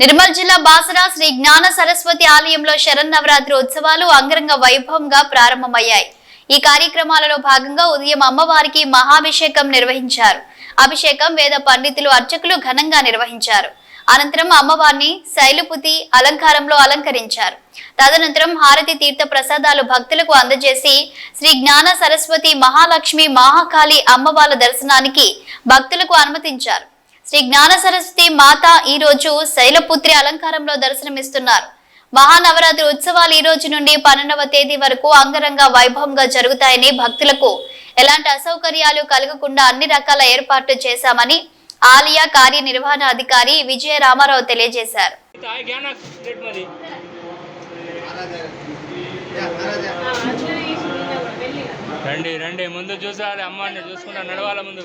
నిర్మల్ జిల్లా బాసరా శ్రీ జ్ఞాన సరస్వతి ఆలయంలో శరన్నవరాత్రి ఉత్సవాలు అంగరంగ వైభవంగా ప్రారంభమయ్యాయి. ఈ కార్యక్రమాలలో భాగంగా ఉదయం అమ్మవారికి మహాభిషేకం నిర్వహించారు. అభిషేకం వేద పండితులు అర్చకులు ఘనంగా నిర్వహించారు. అనంతరం అమ్మవారిని శైలుపుతి అలంకారంలో అలంకరించారు. తదనంతరం హారతి తీర్థ ప్రసాదాలు భక్తులకు అందజేసి శ్రీ జ్ఞాన సరస్వతి మహాలక్ష్మి మహాకాళి అమ్మవార్ల దర్శనానికి భక్తులకు అనుమతించారు. శ్రీ జ్ఞాన సరస్వతి మాత ఈ రోజు శైలపుత్రి అలంకారంలో దర్శనమిస్తున్నారు. మహానవరాత్రి ఉత్సవాలు ఈ రోజు నుండి పన్నెండవ తేదీ వరకు అంగరంగ వైభవంగా జరుగుతాయని భక్తులకు ఎలాంటి అసౌకర్యాలు కలగకుండా అన్ని రకాల ఏర్పాట్లు చేశామని ఆలయ కార్యనిర్వహణ అధికారి విజయ రామారావు తెలియజేశారు. రండి రండి ముందు చూసాలి అమ్మ చూసుకుంటా నడవాల ముందు?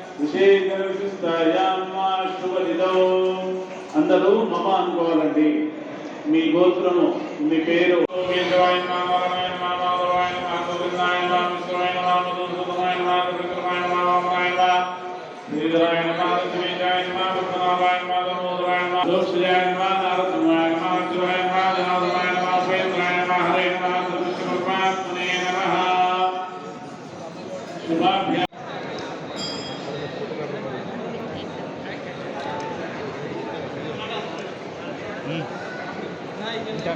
అందరూ మమ అనుకోవాలండి. మీ గోత్రము మీ పేరు. శ్రీధరాయణ శ్రీ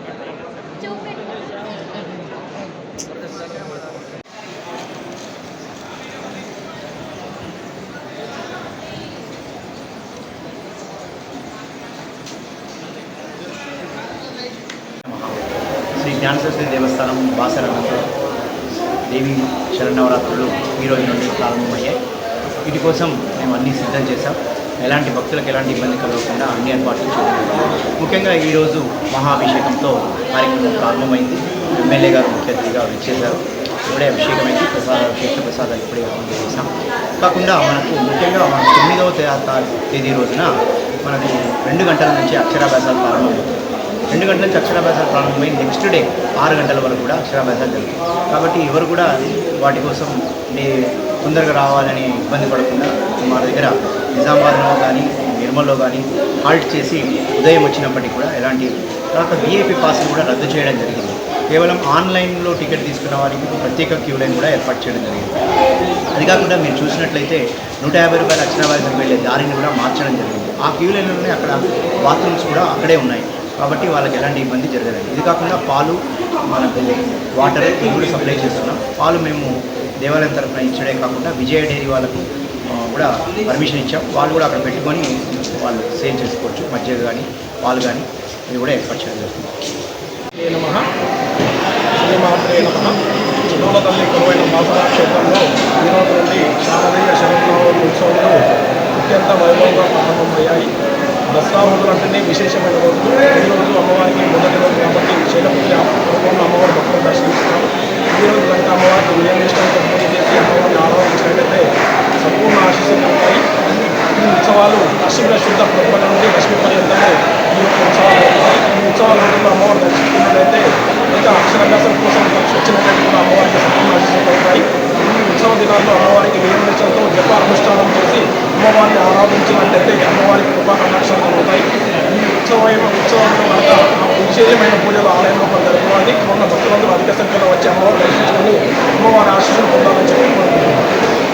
జ్ఞాన దేవస్థానం బాసరంగంలో దేవి శరణవరాత్రులు ఈరోజు రోజు నుండి ప్రారంభమయ్యాయి. వీటి కోసం మేము అన్నీ సిద్ధం చేశాం. ఎలాంటి భక్తులకు ఎలాంటి ఇబ్బంది కలగకుండా అన్ని ఏర్పాట్లు చేయడం ముఖ్యంగా ఈరోజు మహాభిషేకంతో కార్యక్రమం ప్రారంభమైంది. ఎమ్మెల్యే గారు ముఖ్య అతిథిగా విచ్చేశారు. ఇప్పుడే అభిషేకమైంది. ప్రసాద తీర్థ ప్రసాదాలు ఇప్పుడే అమలు చేశాం. కాకుండా మనకు ముఖ్యంగా మన తొమ్మిదవ తేదీ రోజున మనకు రెండు గంటల నుంచి అక్షరాభ్యాసాలు ప్రారంభమవుతుంది రెండు గంటల నుంచి అక్షరాభ్యాసాలు ప్రారంభమై నెక్స్ట్ డే ఆరు గంటల వరకు కూడా అక్షరాభ్యాసాలు జరుగుతాయి. కాబట్టి ఎవరు కూడా వాటి కోసం తొందరగా రావాలని ఇబ్బంది పడకుండా మా దగ్గర నిజామాబాద్లో కానీ నిర్మల్లో కానీ హాల్ట్ చేసి ఉదయం వచ్చినప్పటికీ కూడా ఎలాంటి తర్వాత వీఐపీ పాస్ని కూడా రద్దు చేయడం జరిగింది. కేవలం ఆన్లైన్లో టికెట్ తీసుకున్న వారికి ప్రత్యేక క్యూ లైన్ కూడా ఏర్పాటు చేయడం జరిగింది. అది కాకుండా మీరు చూసినట్లయితే నూట యాభై రూపాయల అక్షరాభ్యాసం వెళ్ళే దారిని కూడా మార్చడం జరిగింది. ఆ క్యూ లైన్లోనే అక్కడ బాత్రూమ్స్ కూడా అక్కడే ఉన్నాయి. కాబట్టి వాళ్ళకి ఎలాంటి ఇబ్బంది జరగలేదు. ఇది కాకుండా పాలు మనకు వాటర్ ఇవి కూడా సప్లై చేస్తున్నాం. పాలు మేము దేవాలయం తరఫున ఇచ్చడే కాకుండా విజయ డైరీ వాళ్ళకు కూడా పర్మిషన్ ఇచ్చాం. వాళ్ళు కూడా అక్కడ పెట్టుకొని వాళ్ళు సేల్ చేసుకోవచ్చు. మజ్జిగ కానీ వాళ్ళు కానీ ఇది కూడా ఏర్పాటు చేయడం జరుగుతుంది. తల్లి కొలువైన మాసరా క్షేత్రంలో ఈరోజు నుండి శారదీయ శరణావతి ఉత్సవాలు అత్యంత వైభవంగా ప్రారంభమయ్యాయి దసరా రోజులు అంటేనే విశేషమైన రోజు ఈ రోజు అమ్మవారికి మొదటి రోజు కాబట్టి శైలపుత్రి అమ్మవారి భక్తులు దర్శిస్తున్నారు ఈ రోజు కనుక అమ్మవారికి ఉదయం ఇష్టంతో పూజ చేసి అమ్మవారిని ఆరాధించినట్లయితే సంపూర్ణ ఆశీస్సులు ఉంటాయి ఈ ఉత్సవాలు అశ్విన శుద్ధ ప్రతిపద నుండి దశమి పర్యంతము ఈ యొక్క ఉత్సవాలు జరుగుతాయి ఈ ఉత్సవాల రోజుల్లో అమ్మవారు దర్శించుకున్నట్లయితే ఇంకా అక్షరాభ్యాసం కోసం వచ్చినట్లయితే కూడా అమ్మవారికి సంపూర్ణ ఈ ఉత్సవ దినాల్లో అమ్మవారికి నియమించడంతో జప చేసి అమ్మవారిని ఆరాధించినట్లయితే అమ్మవారికి కృపా కటాక్షాలు కలుగుతాయి ఈ ఉత్సవమైన ఉత్సవంలో కనుక విశేషమైన పూజలు ఆలయంలో జరుపుకోవాలి మొన్న భక్తులందరూ అధిక సంఖ్యలో వచ్చి అమ్మవారు దర్శించుకొని అమ్మవారి ఆశీస్సులు పొందాలని చెప్పి